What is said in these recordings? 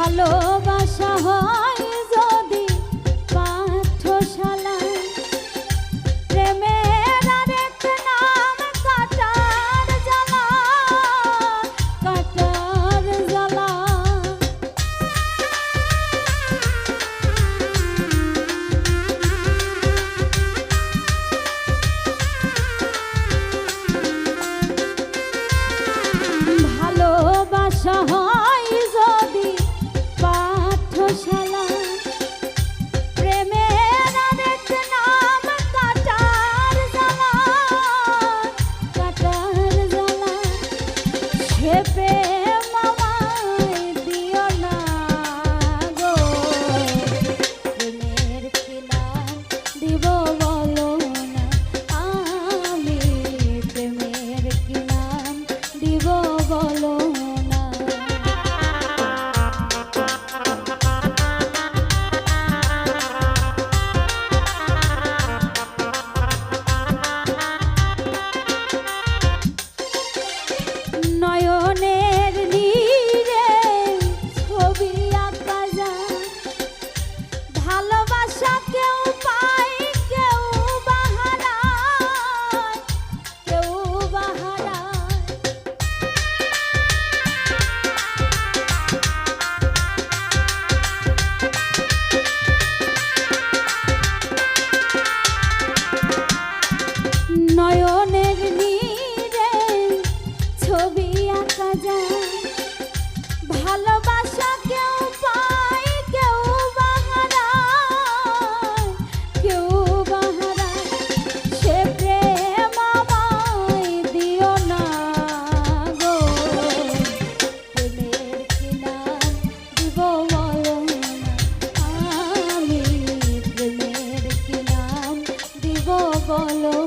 ভালোবাসা হয়। খেপে follow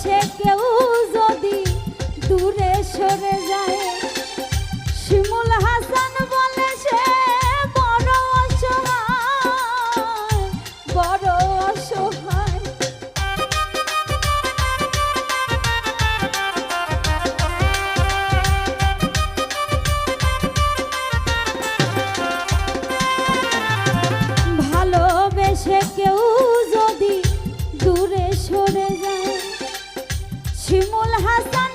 সে কেউ যদি দূরে সরে ইমামুল হাসান